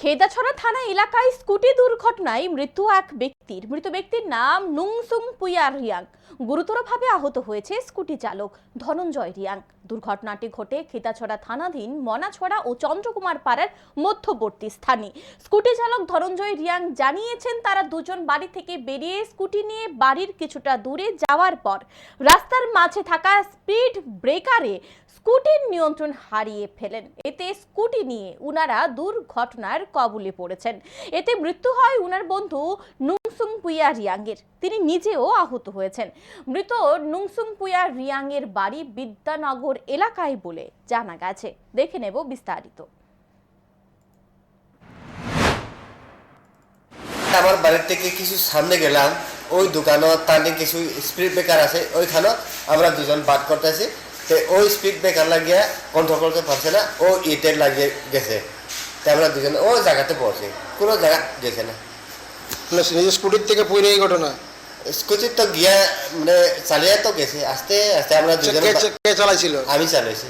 খেদাছড়া থানা এলাকায় স্কুটি দুর্ঘটনায় মৃত্যু এক ব্যক্তির। মৃত ব্যক্তির নাম নুংসুং পুয়া রিয়াং। গুরুতরভাবে আহত হয়েছে স্কুটি চালক ধনঞ্জয় রিয়াং। দুর্ঘটনাটি ঘটে খেতাছড়া থানাধীন মনাছড়া ও চন্দ্রকুমার পাড়ার মধ্যবর্তী স্থানে। স্কুটি চালক ধনঞ্জয় রিয়াং জানিয়েছেন, তারা দুজন বাড়ি থেকে বেরিয়ে স্কুটি নিয়ে বাড়ির কিছুটা দূরে যাওয়ার পর রাস্তার মাঝে থাকা স্পিড ব্রেকারে স্কুটির নিয়ন্ত্রণ হারিয়ে ফেলেন। এতে স্কুটি নিয়ে উনারা দুর্ঘটনার কবলে পড়েছেন। এতে মৃত্যু হয় উনার বন্ধু নুংসুং পুয়া রিয়াংয়ের। তিনি নিজেও আহত হয়েছেন। মৃত নুংসুং পুয়া রিয়াংয়ের বাড়ি বিদ্যানগর এলাকায় বলে জানা গেছে। দেখে নেব বিস্তারিত। আমার বাড়ির থেকে কিছু সামনে গেলাম। ওই দোকানও তানে কিছু স্পিড ব্রেকার আছে। ওইখানেও আমরা দুজন বাদ করতেছি। তো ওই স্পিড ব্রেকার লাগিয়ে কন্ট্রোল করতে পারছে না ও ইটের লাগিয়ে গেছে। তো আমরা দুজন ও জায়গাতে পড়ছে কোনো জায়গা গেছে না। মানে নিজের স্কুটির থেকে পড়ে এই ঘটনা? স্কুটি তো গিয়া মানে চালিয়ে তো গেছে আস্তে আস্তে আমরা দুজনে কে কে চালাইছিল? আমি চালাইছি।